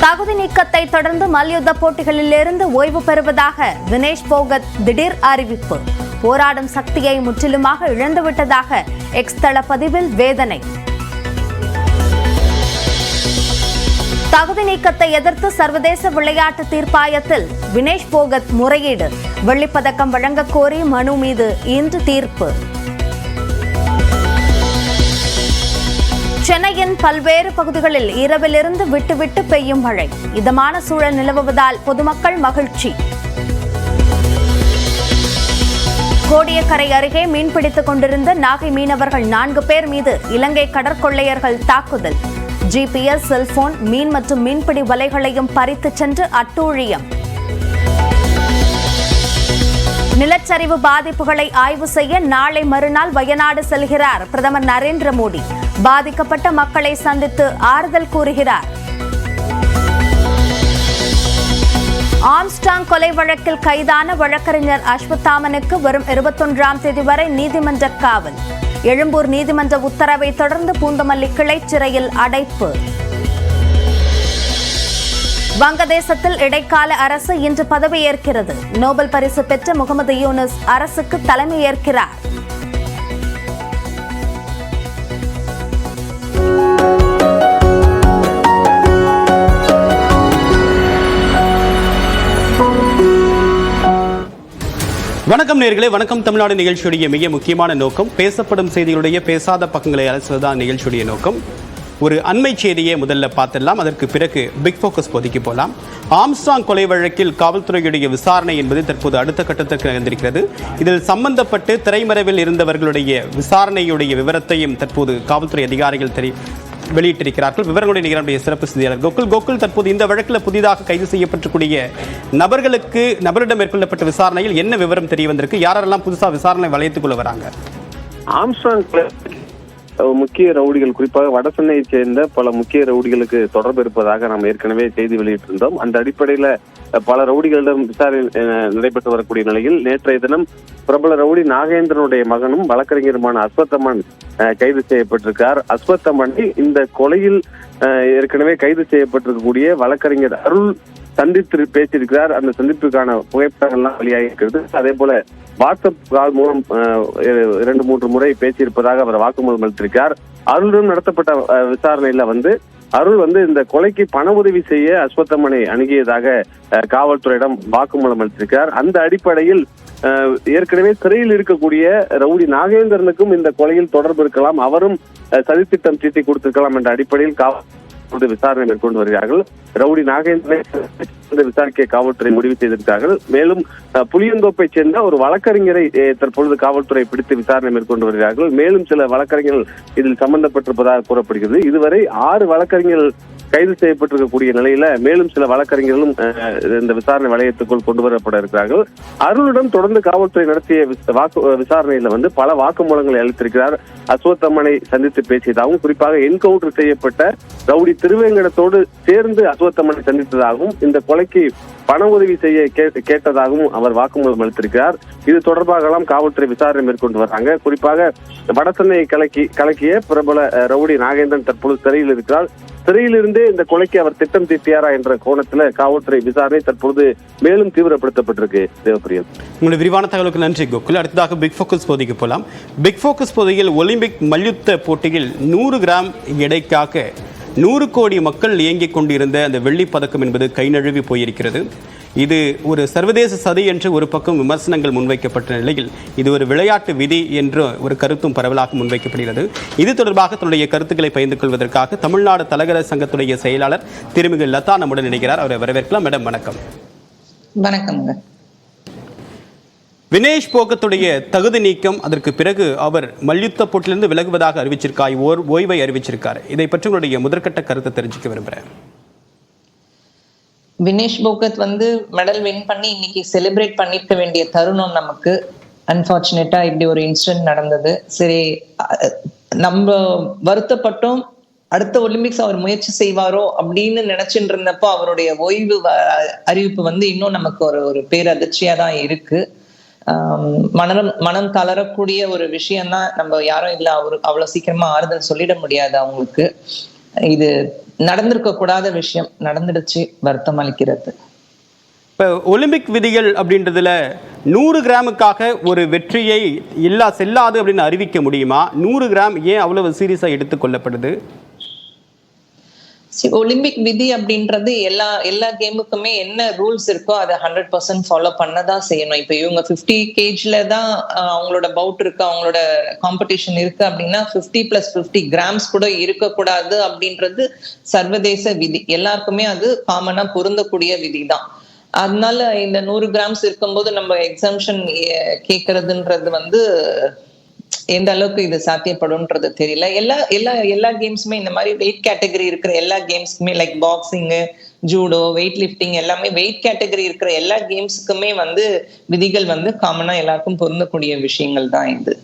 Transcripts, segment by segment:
தகுதி நீக்கத்தை தொடர்ந்து மல்யுத்த போட்டிகளிலிருந்து ஓய்வு பெறுவதாக வினேஷ் போகத் திடீர் அறிவிப்பு. போராடும் சக்தியை முற்றிலுமாக இழந்துவிட்டதாக எக்ஸ் தள பதிவில் வேதனை. தகுதி நீக்கத்தை எதிர்த்து சர்வதேச விளையாட்டு தீர்ப்பாயத்தில் வினேஷ் போகத் முறையீடு. வெள்ளிப்பதக்கம் வழங்கக் கோரி மனு மீது இன்று தீர்ப்பு. சென்னையின் பல்வேறு பகுதிகளில் இரவிலிருந்து விட்டுவிட்டு பெய்யும் மழை. இதமான சூழல் நிலவுவதால் பொதுமக்கள் மகிழ்ச்சி. கோடியக்கரை அருகே மீன்பிடித்துக் கொண்டிருந்த நாகை மீனவர்கள் நான்கு பேர் மீது இலங்கை கடற்கொள்ளையர்கள் தாக்குதல். ஜிபிஎஸ் செல்போன் மீன் மற்றும் மீன்பிடி வலைகளையும் பறித்துச் சென்று அட்டூழியம். நிலச்சரிவு பாதிப்புகளை ஆய்வு செய்ய நாளை மறுநாள் வயநாடு செல்கிறார் பிரதமர் நரேந்திர மோடி. பாதிக்கப்பட்ட மக்களை சந்தித்து ஆறுதல் கூறுகிறார். ஆம்ஸ்டாங் கொலை வழக்கில் கைதான வழக்கறிஞர் அஸ்வத்தாமனுக்கு வரும் இருபத்தொன்றாம் தேதி வரை நீதிமன்ற காவல். எழும்பூர் நீதிமன்ற உத்தரவை தொடர்ந்து பூந்தமல்லி கிளை சிறையில் அடைப்பு. வங்கதேசத்தில் இடைக்கால அரசு இன்று பதவியேற்கிறது. நோபல் பரிசு பெற்ற முகமது யூனுஸ் அரசுக்கு தலைமையேற்கிறார். வணக்கம் நேர்களே வணக்கம் தமிழ்நாடு நிகழ்ச்சியுடைய மிக முக்கியமான நோக்கம் பேசப்படும் செய்திகளுடைய பேசாத பக்கங்களை அலசுவதுதான் நிகழ்ச்சியுடைய நோக்கம். ஒரு அண்மை செய்தியை முதல்ல பார்த்துடலாம் அதற்கு பிறகு பிக் ஃபோக்கஸ் பொதுக்கி போகலாம் ஆம்ஸ்டாங் கொலை வழக்கில் காவல்துறையுடைய விசாரணை என்பது தற்போது அடுத்த கட்டத்திற்கு நகர்ந்திருக்கிறது. இதில் சம்பந்தப்பட்டு திரைமறைவில் இருந்தவர்களுடைய விசாரணையுடைய விவரத்தையும் தற்போது காவல்துறை அதிகாரிகள் தெரி வெளியிட்டிருக்கிறார்கள். விவரங்களுடைய நிகழ்ச்சிய சிறப்பு செய்தியாளர் கோகுல். கோகுல் தற்போது இந்த வழக்கில் புதிதாக கைது செய்யப்பட்டிருக்கூடிய நபர்களுக்கு நபரிடம் மேற்கொள்ளப்பட்ட விசாரணையில் என்ன விவரம் தெரிய வந்திருக்கு? யாரெல்லாம் புதுசாக விசாரணை வளையத்துக்குள்ள வராங்க? ஆம்ஸ்ட்ராங் கிளப் முக்கிய ரவுடிகள் குறிப்பாக வட சென்னையை சேர்ந்த பல முக்கிய ரவுடிகளுக்கு தொடர்பு இருப்பதாக நாம் ஏற்கனவே செய்தி வெளியிட்டிருந்தோம். அந்த அடிப்படையில பல ரவுடிகளிடம் விசாரணை நடைபெற்று வரக்கூடிய நிலையில் நேற்றைய தினம் பிரபல ரவுடி நாகேந்திரனுடைய மகனும் வழக்கறிஞருமான அஸ்வத்தம்மன் கைது செய்யப்பட்டிருக்கார் அஸ்வத்தம்மனை இந்த கொலையில் ஏற்கனவே கைது செய்யப்பட்டிருக்கக்கூடிய வழக்கறிஞர் அருள் சந்தித்து பேசியிருக்கிறார். அந்த சந்திப்புக்கான புகைப்படங்கள்லாம் வெளியாகி இருக்கிறது அதே போல வாட்ஸ்அப் கால் மூலம் இரண்டு மூன்று முறை பேசியிருப்பதாக அவர் வாக்குமூலம் அளித்திருக்கார் அருளிடம் நடத்தப்பட்ட விசாரணையில வந்து அருள் வந்து இந்த கொலைக்கு பண உதவி செய்ய அஸ்வத்தம்மனை அணுகியதாக காவல்துறையிடம் வாக்குமூலம் அளித்திருக்கிறார். அந்த அடிப்படையில் ஏற்கனவே சிறையில் இருக்கக்கூடிய ரவுடி நாகேந்திரனுக்கும் இந்த கொலையில் தொடர்பு இருக்கலாம். அவரும் சதித்திட்டம் தீட்டி கொடுத்திருக்கலாம் என்ற அடிப்படையில் காவல் தொடர்ந்து விசாரணை மேற்கொண்டு வருகிறார்கள். ரவுடி நாகேந்திரனை விசாரிக்க காவல்துறை முடிவு செய்திருக்கிறார்கள். மேலும் அஹ், புளியந்தோப்பை சேர்ந்த ஒரு வழக்கறிஞரை தற்பொழுது காவல்துறை பிடித்து விசாரணை மேற்கொண்டு வருகிறார்கள். மேலும் சில வழக்கறிஞர்கள் இதில் சம்பந்தப்பட்டிருப்பதாக கூறப்படுகிறது. இதுவரை ஆறு வழக்கறிஞர்கள் கைது செய்யப்பட்டிருக்கக்கூடிய நிலையில மேலும் சில வழக்கறிஞர்களும் இந்த விசாரணை வளையத்துக்குள் கொண்டு வரப்பட இருக்கிறார்கள். அருளிடம் தொடர்ந்து காவல்துறை நடத்திய விச- வாக்கு விசாரணையில வந்து பல வாக்குமூலங்களை அளித்திருக்கிறார். அஸ்வத்தம்மனை சந்தித்து பேசியதாகவும் குறிப்பாக என்கவுண்டர் செய்யப்பட்ட ரவுடி திருவேங்கடத்தோடு சேர்ந்து அஸ்வத்தம்மனை சந்தித்ததாகவும் இந்த கொலைக்கு பண உதவி செய்ய கேட்டதாகவும் அவர் வாக்குமூலம் அளித்திருக்கிறார். இது தொடர்பாகலாம் காவல்துறை விசாரணை மேற்கொண்டு வர்றாங்க குறிப்பாக வடசென்னை கலக்கி கலக்கிய பிரபல ரவுடி நாகேந்திரன் தற்பொழுது சிறையில் இருக்கிறார். சிறையிலிருந்தே இந்த கொலைக்கு அவர் திட்டம் தீட்டியாரா என்ற கோணத்துல காவல்துறை விசாரணை தற்பொழுது மேலும் தீவிரப்படுத்தப்பட்டிருக்கு. தேவப்பிரியன் உங்களுடைய விரிவான தகவலுக்கு நன்றி கோகுல். அடுத்ததாக பிக் ஃபோக்கஸ் போதிக்கு போகலாம் பிக் ஃபோக்கஸ் போதையில் ஒலிம்பிக் மல்யுத்த போட்டியில் நூறு கிராம் எடைக்காக நூறு கோடி மக்கள் இயங்கிக் கொண்டிருந்த அந்த வெள்ளி பதக்கம் என்பது கை நழுவி போயிருக்கிறது. இது ஒரு சர்வதேச சதி என்று ஒரு பக்கம் விமர்சனங்கள் முன்வைக்கப்பட்ட நிலையில் இது ஒரு விளையாட்டு விதி என்ற ஒரு கருத்தும் பரவலாக முன்வைக்கப்படுகிறது. இது தொடர்பாக தன்னுடைய கருத்துக்களை பகிர்ந்து கொள்வதற்காக தமிழ்நாடு தலகர சங்கத்துடைய செயலாளர் திருமிகு லதா நம்முடன் இணைகிறார். அவரை வரவேற்கலாம். மேடம் வணக்கம். வணக்கம்ங்க. வினேஷ் போகத்துடைய தகுதி நீக்கம் அதற்கு பிறகு அவர் மல்யுத்த போட்டிலிருந்து விலகுவதாக அறிவிச்சிருக்கார் ஓர் ஓய்வை அறிவிச்சிருக்கார். இதை பற்றி உங்களுடைய முதற்கட்ட கருத்தை தெரிஞ்சுக்க விரும்புகிறேன் வினேஷ் போகத் வந்து மெடல் வின் பண்ணி இன்னைக்கு செலிப்ரேட் பண்ணிருக்க வேண்டிய தருணம் நமக்கு. அன்பார்ச்சுனேட்டா இப்படி ஒரு இன்சிடென்ட் நடந்தது. சரி நம்ம வருத்தப்பட்டோம். அடுத்த ஒலிம்பிக்ஸ் அவர் முயற்சி செய்வாரோ அப்படின்னு நினைச்சிட்டு இருந்தப்போ அவருடைய ஓய்வு அறிவிப்பு வந்து இன்னும் நமக்கு ஒரு ஒரு பேரதிர்ச்சியா தான் இருக்கு. மனம் மனம் தளரக்கூடிய ஒரு விஷயம் தான் நம்ம யாரும் இல்ல அவரு அவ்வளவு சீக்கிரமா ஆறுதல் சொல்லிட முடியாது அவங்களுக்கு. இது நடந்திருக்க கூடாத விஷயம் நடந்துடுச்சு வருத்தம் அளிக்கிறது. இப்போ ஒலிம்பிக் விதிகள் அப்படின்றதுல நூறு கிராமுக்காக ஒரு வெற்றியை இல்லா செல்லாது அப்படின்னு அறிவிக்க முடியுமா? நூறு கிராம் ஏன் அவ்வளவு சீரியஸாக எடுத்துக்கொள்ளப்படுது ஒலிம்பிக் விதி அப்படின்றது எல்லா எல்லா கேமுக்குமே என்ன ரூல்ஸ் இருக்கோ அதை ஹண்ட்ரட் பர்சன்ட் ஃபாலோ பண்ணதான் செய்யணும். இப்ப இவங்க ஃபிஃப்டி கேஜ்ல தான் அவங்களோட பவுட் இருக்கு அவங்களோட காம்படிஷன் இருக்கு அப்படின்னா ஃபிஃப்டி பிளஸ் ஃபிஃப்டி கிராம்ஸ் கூட இருக்கக்கூடாது அப்படின்றது சர்வதேச விதி. எல்லாருக்குமே அது காமனா பொருந்தக்கூடிய விதி தான் அதனால இந்த நூறு கிராம்ஸ் இருக்கும்போது நம்ம எக்ஸாம்ஷன் கேட்கறதுன்றது வந்து எந்த அளவுக்கு இது சாத்தியப்படும்ன்றது தெரியல. எல்லா எல்லா எல்லா கேம்ஸுமே இந்த மாதிரி வெயிட் கேட்டகரி இருக்கிற எல்லா கேம்ஸ்க்குமே like boxing judo weight lifting எல்லாமே வெயிட் கேட்டகரி இருக்கிற எல்லா கேம்ஸுக்குமே வந்து விதிகள் வந்து காமனா எல்லாருக்கும் பொருந்தக்கூடிய விஷயங்கள் தான் இது.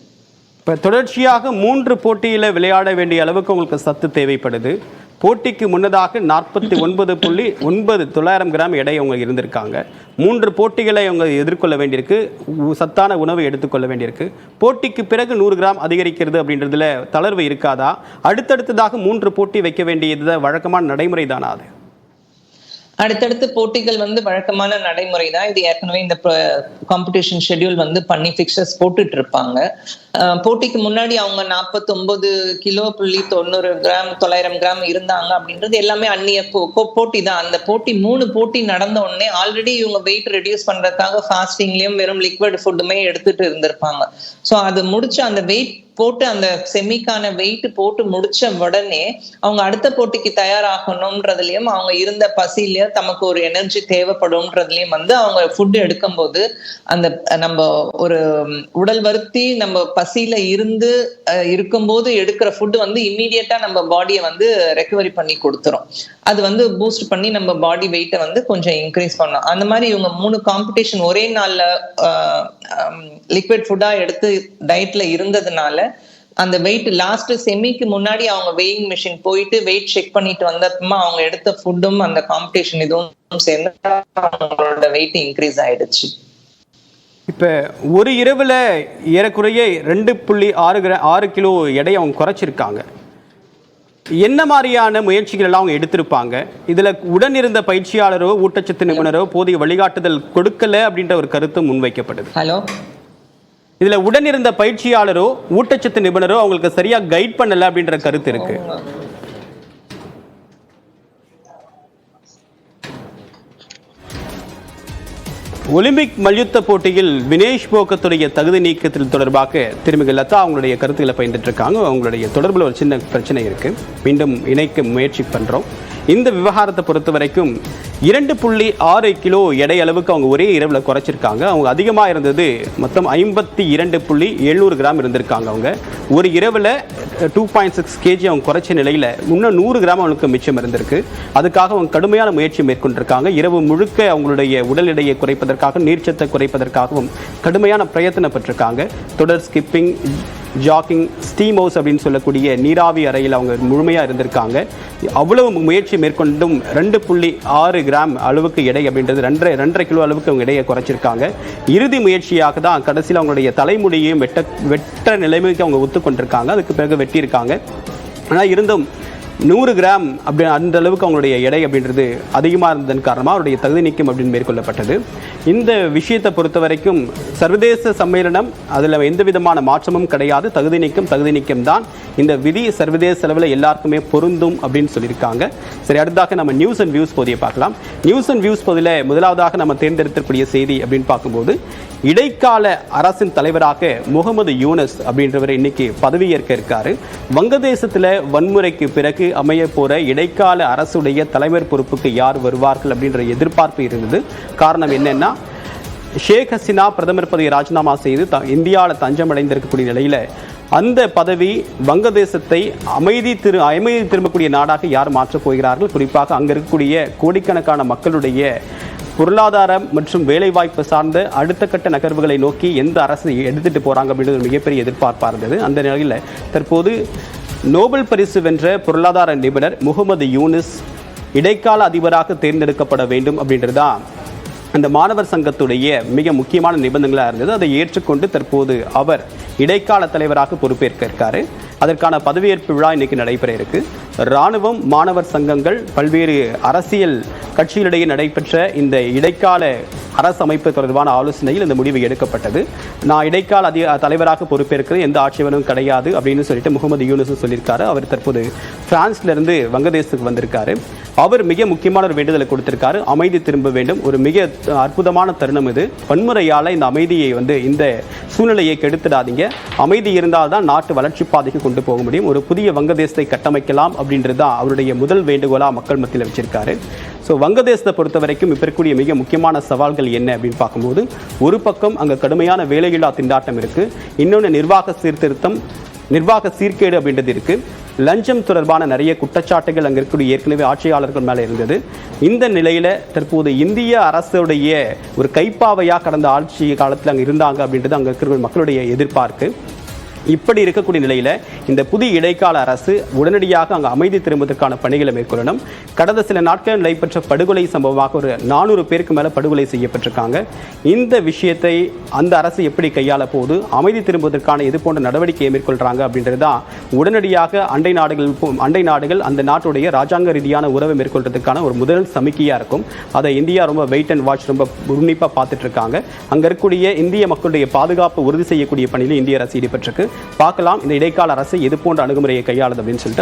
இப்போ தொடர்ச்சியாக மூன்று போட்டியில் விளையாட வேண்டிய அளவுக்கு உங்களுக்கு சத்து தேவைப்படுது. போட்டிக்கு முன்னதாக நாற்பத்தி ஒன்பது புள்ளி ஒன்பது தொள்ளாயிரம் கிராம் எடை அவங்க இருந்திருக்காங்க. மூன்று போட்டிகளை அவங்க எதிர்கொள்ள வேண்டியிருக்கு. உ- சத்தான உணவை எடுத்துக்கொள்ள வேண்டியிருக்கு. போட்டிக்கு பிறகு நூறு கிராம் அதிகரிக்கிறது அப்படின்றதுல தளர்வு இருக்காதா? அடுத்தடுத்ததாக மூன்று போட்டி வைக்க வேண்டியது வழக்கமான நடைமுறை தானா அது? அடுத்தடுத்து போட்டிகள் வந்து வழக்கமான நடைமுறை தான் இது ஏற்கனவே இந்த காம்படிஷன் ஷெட்யூல் வந்து பண்ணி ஃபிக்சர்ஸ் போட்டுட்டு இருப்பாங்க. போட்டிக்கு முன்னாடி அவங்க 49 கிலோ புள்ளி தொண்ணூறு கிராம் தொள்ளாயிரம் கிராம் இருந்தாங்க அப்படின்றது எல்லாமே அந்நிய கோ- போட்டி தான் அந்த போட்டி மூணு போட்டி நடந்த உடனே ஆல்ரெடி இவங்க வெயிட் ரெடியூஸ் பண்றதுக்காக ஃபாஸ்டிங்லயும் வெறும் லிக்விட் ஃபுட்டுமே எடுத்துட்டு இருந்திருப்பாங்க. ஸோ அது முடிச்சு அந்த வெயிட் போட்டு அந்த செமிக்கான வெயிட் போட்டு முடிச்ச உடனே அவங்க அடுத்த போட்டிக்கு தயாராகணும்ன்றதுலயும் அவங்க இருந்த பசிலயும் தமக்கு ஒரு எனர்ஜி தேவைப்படும்ன்றதுலயும் வந்து அவங்க ஃபுட் எடுக்கும்போது அந்த நம்ம ஒரு உடல் வருத்தி நம்ம பசியில இருந்து இருக்கும்போது எடுக்கிற ஃபுட் வந்து இம்மீடியட்டா நம்ம பாடியை வந்து ரெக்கவரி பண்ணி கொடுத்துரும். அது வந்து பூஸ்ட் பண்ணி நம்ம பாடி வெயிட்டை வந்து கொஞ்சம் இன்க்ரீஸ் பண்ணும் அந்த மாதிரி இவங்க மூணு காம்படிஷன் ஒரே நாள்ல லிக்விட் ஃபுட்டா எடுத்து டயட்ல இருந்ததுனால அந்த வெயிட் லாஸ்ட் செமிக்கு முன்னாடி அவங்க வெயிங் மிஷின் போயிட்டு வெயிட் செக் பண்ணிட்டு வந்தப்பமா அவங்க எடுத்த ஃபுட்டும் அந்த காம்படிஷன் இதுவும் சேர்ந்து அவங்களோட வெயிட் இன்க்ரீஸ் ஆயிடுச்சு. இப்போ ஒரு இரவில் ஏறக்குறைய ரெண்டு புள்ளி ஆறு ஆறு கிலோ எடை அவங்க குறைச்சிருக்காங்க. என்ன மாதிரியான முயற்சிகள் எல்லாம் அவங்க எடுத்திருப்பாங்க? இதில் உடன் இருந்த பயிற்சியாளரோ ஊட்டச்சத்து நிபுணரோ போதிய வழிகாட்டுதல் கொடுக்கல அப்படின்ற ஒரு கருத்து முன்வைக்கப்படுது. ஹலோ இதில் உடன் இருந்த பயிற்சியாளரோ ஊட்டச்சத்து நிபுணரோ அவங்களுக்கு சரியாக கைட் பண்ணல அப்படின்ற கருத்து இருக்கு. ஒலிம்பிக் மல்யுத்த போட்டியில் வினேஷ் போக்கத்துடைய தகுதி நீக்கத்தில் தொடர்பாக திருமிகு லதா அவங்களுடைய கருத்துக்களை பயின்றுட்டு இருக்காங்க. அவங்களுடைய தொடர்பில் ஒரு சின்ன பிரச்சனை இருக்கு. மீண்டும் இணைக்க முயற்சி பண்றோம். இந்த விவகாரத்தை பொறுத்த வரைக்கும் இரண்டு புள்ளி ஆறு கிலோ எடை அளவுக்கு அவங்க ஒரே இரவில் குறைச்சிருக்காங்க. அவங்க அதிகமாக இருந்தது மொத்தம் ஐம்பத்தி இரண்டு புள்ளி எழுநூறு கிராம் இருந்திருக்காங்க அவங்க. ஒரு இரவில் டூ பாயிண்ட் சிக்ஸ் கேஜி அவங்க குறைச்ச நிலையில் இன்னும் நூறு கிராம் அவங்களுக்கு மிச்சம் இருந்திருக்கு. அதுக்காக அவங்க கடுமையான முயற்சி மேற்கொண்டிருக்காங்க. இரவு முழுக்க அவங்களுடைய உடல் எடையை குறைப்பதற்காக நீர்ச்சத்தை குறைப்பதற்காகவும் கடுமையான பிரயத்தனப்பட்டிருக்காங்க தொடர் ஸ்கிப்பிங் ஜாக்கிங் ஸ்டீம் ஹவுஸ் அப்படின்னு சொல்லக்கூடிய நீராவி அறையில் அவங்க முழுமையாக இருந்திருக்காங்க. அவ்வளவு முயற்சி மேற்கொண்டும் ரெண்டு புள்ளி ஆறு கிராம் அளவுக்கு எடை அப்படின்றது ரெண்டரை ரெண்டரை கிலோ அளவுக்கு அவங்க எடையை குறைச்சிருக்காங்க. இறுதி முயற்சியாக தான் கடைசியில் அவங்களுடைய தலைமுடியையும் வெட்ட வெட்ட நிலைமைக்கு அவங்க ஒத்துக்கொண்டிருக்காங்க. அதுக்கு பிறகு வெட்டியிருக்காங்க. ஆனால் இருந்தும் நூறு கிராம் அப்படி அந்த அளவுக்கு அவங்களுடைய எடை அப்படின்றது அதிகமாக இருந்ததன் காரணமாக அவருடைய தகுதி நீக்கம் அப்படின்னு மேற்கொள்ளப்பட்டது. இந்த விஷயத்தை பொறுத்த வரைக்கும் சர்வதேச சம்மேளனம் அதில் எந்த விதமான மாற்றமும் கிடையாது. தகுதி நீக்கம் தகுதி நீக்கம் தான் இந்த விதி சர்வதேச அளவில் எல்லாருக்குமே பொருந்தும் அப்படின்னு சொல்லியிருக்காங்க. சரி அடுத்ததாக நம்ம நியூஸ் அண்ட் வியூஸ் பகுதியை பார்க்கலாம். நியூஸ் அண்ட் வியூஸ் பகுதியில் முதலாவதாக நம்ம தேர்ந்தெடுக்கக்கூடிய செய்தி அப்படின்னு பார்க்கும்போது இடைக்கால அரசின் தலைவராக முகமது யூனஸ் அப்படின்றவர் இன்னைக்கு பதவியேற்க இருக்காரு. வங்கதேசத்தில் வன்முறைக்கு பிறகு அமைய போற இடைக்கால அரசுடைய தலைவர் பொறுப்புக்கு யார் வருவார்கள் அப்படின்ற எதிர்பார்ப்பு இருந்தது. காரணம் என்னன்னா ஷேக் ஹசினா பிரதமர் பதவியை ராஜினாமா செய்து த இந்தியாவில் தஞ்சமடைந்திருக்கக்கூடிய நிலையில் அந்த பதவி வங்கதேசத்தை அமைதி திரு அமைதி திரும்பக்கூடிய நாடாக யார் மாற்றப் போகிறார்கள்? குறிப்பாக அங்கே இருக்கக்கூடிய கோடிக்கணக்கான மக்களுடைய பொருளாதாரம் மற்றும் வேலைவாய்ப்பு சார்ந்த அடுத்த கட்ட நகர்வுகளை நோக்கி எந்த அரசு எடுத்துகிட்டு போகிறாங்க அப்படின்றது மிகப்பெரிய எதிர்பார்ப்பாக இருந்தது. அந்த நிலையில் தற்போது நோபல் பரிசு வென்ற பொருளாதார நிபுணர் முகமது யூனிஸ் இடைக்கால அதிபராக தேர்ந்தெடுக்கப்பட வேண்டும் அப்படின்றது தான் அந்த மாணவர் சங்கத்துடைய மிக முக்கியமான நிபந்தனைகளாக இருந்தது. அதை ஏற்றுக்கொண்டு தற்போது அவர் இடைக்கால தலைவராக பொறுப்பேற்க இருக்காரு. அதற்கான பதவியேற்பு விழா இன்னைக்கு நடைபெற இருக்குது இராணுவம் மாணவர் சங்கங்கள் பல்வேறு அரசியல் கட்சிகளிடையே நடைபெற்ற இந்த இடைக்கால அரசு அமைப்பு தொடர்பான ஆலோசனையில் இந்த முடிவு எடுக்கப்பட்டது. நான் இடைக்கால அதிக தலைவராக பொறுப்பேற்கிறது எந்த ஆட்சேபனும் கிடையாது அப்படின்னு சொல்லிட்டு முகமது யூனுஸும் சொல்லியிருக்காரு. அவர் தற்போது பிரான்ஸ்லேருந்து வங்கதேசத்துக்கு வந்திருக்காரு. அவர் மிக முக்கியமான ஒரு வேண்டுதலை கொடுத்திருக்காரு. அமைதி திரும்ப வேண்டும். ஒரு மிக அற்புதமான தருணம் இது. வன்முறையால் இந்த அமைதியை வந்து இந்த சூழ்நிலையை கெடுத்துடாதீங்க. அமைதி இருந்தால் தான் நாட்டு வளர்ச்சி பாதைக்கு கொண்டு போக முடியும். ஒரு புதிய வங்கதேசத்தை கட்டமைக்கலாம் அப்படின்றது தான் அவருடைய முதல் வேண்டுகோளாக மக்கள் மத்தியில் வச்சிருக்காரு. ஸோ வங்கதேசத்தை பொறுத்த வரைக்கும் இப்போ இருக்கக்கூடிய மிக முக்கியமான சவால்கள் என்ன அப்படின்னு பார்க்கும்போது ஒரு பக்கம் அங்கே கடுமையான வேலையில்லா திண்டாட்டம் இருக்குது இன்னொன்று நிர்வாக சீர்திருத்தம் நிர்வாக சீர்கேடு அப்படின்றது இருக்குது லஞ்சம் தொடர்பான நிறைய குற்றச்சாட்டுகள் அங்கே இருக்கக்கூடிய ஏற்கனவே ஆட்சியாளர்கள் மேலே இருந்தது. இந்த நிலையில் தற்போது இந்திய அரசுடைய ஒரு கைப்பாவையாக கடந்த ஆட்சி காலத்தில் அங்கே இருந்தாங்க அப்படின்றது அங்கே இருக்கிற மக்களுடைய எதிர்பார்ப்பு. இப்படி இருக்கக்கூடிய நிலையில் இந்த புதிய இடைக்கால அரசு உடனடியாக அங்கு அமைதி திரும்புவதற்கான பணிகளை மேற்கொள்ளணும். கடந்த சில நாட்கள் நடைபெற்ற படுகொலை சம்பவமாக ஒரு நானூறு பேருக்கு மேலே படுகொலை செய்யப்பட்டிருக்காங்க. இந்த விஷயத்தை அந்த அரசு எப்படி கையாள போகுது? அமைதி திரும்புவதற்கான இது போன்ற நடவடிக்கையை மேற்கொள்கிறாங்க அப்படின்றது தான் உடனடியாக அண்டை நாடுகள் அண்டை நாடுகள் அந்த நாட்டுடைய ராஜாங்க ரீதியான உறவை மேற்கொள்றதுக்கான ஒரு முதல் சமிக்கையாக இருக்கும். அதை இந்தியா ரொம்ப வெயிட் அண்ட் வாட்ச் ரொம்ப உன்னிப்பாக பார்த்துட்டு இருக்காங்க. அங்கே இருக்கக்கூடிய இந்திய மக்களுடைய பாதுகாப்பு உறுதி செய்யக்கூடிய பணியில் இந்திய அரசு ஈடுபட்டிருக்கு. பார்க்கலாம். இந்த இடைக்கால அரசு எது போன்ற அணுகுமுறையை கையாளுது அப்படின்னு சொல்லிட்டு